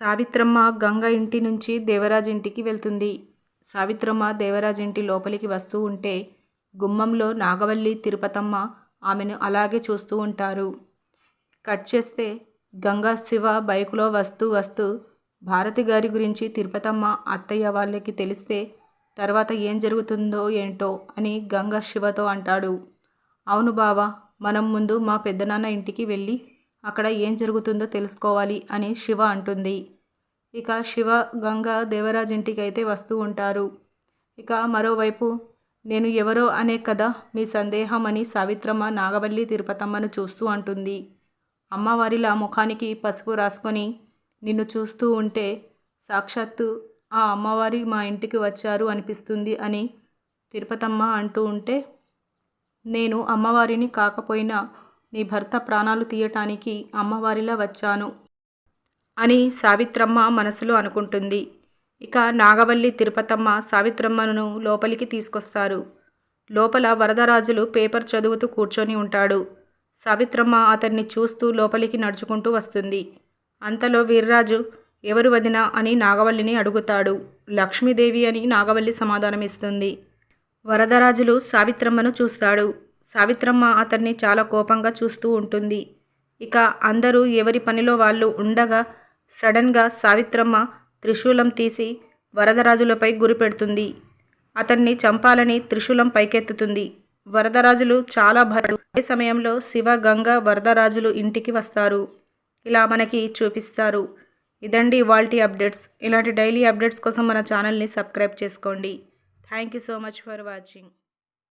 సావిత్రమ్మ గంగ ఇంటి నుంచి దేవరాజ్ ఇంటికి వెళ్తుంది. సావిత్రమ్మ దేవరాజ్ ఇంటి లోపలికి వస్తూ ఉంటే గుమ్మంలో నాగవల్లి తిరుపతమ్మ ఆమెను అలాగే చూస్తూ ఉంటారు. కట్ చేస్తే గంగా శివ బైకులో వస్తూ వస్తూ భారతి గారి గురించి తిరుపతమ్మ అత్తయ్య వాళ్ళకి తెలిస్తే తర్వాత ఏం జరుగుతుందో ఏంటో అని గంగా శివతో అంటాడు. అవును బావా మనం ముందు మా పెద్దనాన్న ఇంటికి వెళ్ళి అక్కడ ఏం జరుగుతుందో తెలుసుకోవాలి అని శివ అంటుంది. ఇక శివ గంగ దేవరాజ్ ఇంటికి అయితే వస్తూ ఉంటారు. ఇక మరోవైపు నేను ఎవరో అనే కదా మీ సందేహం అని సావిత్రమ్మ నాగవల్లి తిరుపతమ్మను చూస్తూ అంటుంది. అమ్మవారిలా ముఖానికి పసుపు రాసుకొని నిన్ను చూస్తూ ఉంటే సాక్షాత్తు ఆ అమ్మవారి మా ఇంటికి వచ్చారు అనిపిస్తుంది అని తిరుపతమ్మ అంటూ ఉంటే నేను అమ్మవారిని కాకపోయినా నీ భర్త ప్రాణాలు తీయటానికి అమ్మవారిలా వచ్చాను అని సావిత్రమ్మ మనసులో అనుకుంటుంది. ఇక నాగవల్లి తిరుపతమ్మ సావిత్రమ్మను లోపలికి తీసుకొస్తారు. లోపల వరదరాజులు పేపర్ చదువుతూ కూర్చొని ఉంటాడు. సావిత్రమ్మ అతన్ని చూస్తూ లోపలికి నడుచుకుంటూ వస్తుంది. అంతలో వీర్రాజు ఎవరు వదినా? అని నాగవల్లిని అడుగుతాడు. లక్ష్మీదేవి అని నాగవల్లి సమాధానమిస్తుంది. వరదరాజులు సావిత్రమ్మను చూస్తాడు. సావిత్రమ్మ అతన్ని చాలా కోపంగా చూస్తూ ఉంటుంది. ఇక అందరూ ఎవరి పనిలో వాళ్ళు ఉండగా సడన్గా సావిత్రమ్మ త్రిశూలం తీసి వరదరాజులపై గురిపెడుతుంది అతన్ని చంపాలని త్రిశూలం పైకెత్తుతుంది. వరదరాజులు చాలా భరు అదే సమయంలో శివ గంగ వరదరాజులు ఇంటికి వస్తారు. ఇలా మనకి చూపిస్తారు. ఇదండి వాల్టీ అప్డేట్స్. ఇలాంటి డైలీ అప్డేట్స్ కోసం మన ఛానల్ని సబ్స్క్రైబ్ చేసుకోండి. Thank you so much for watching.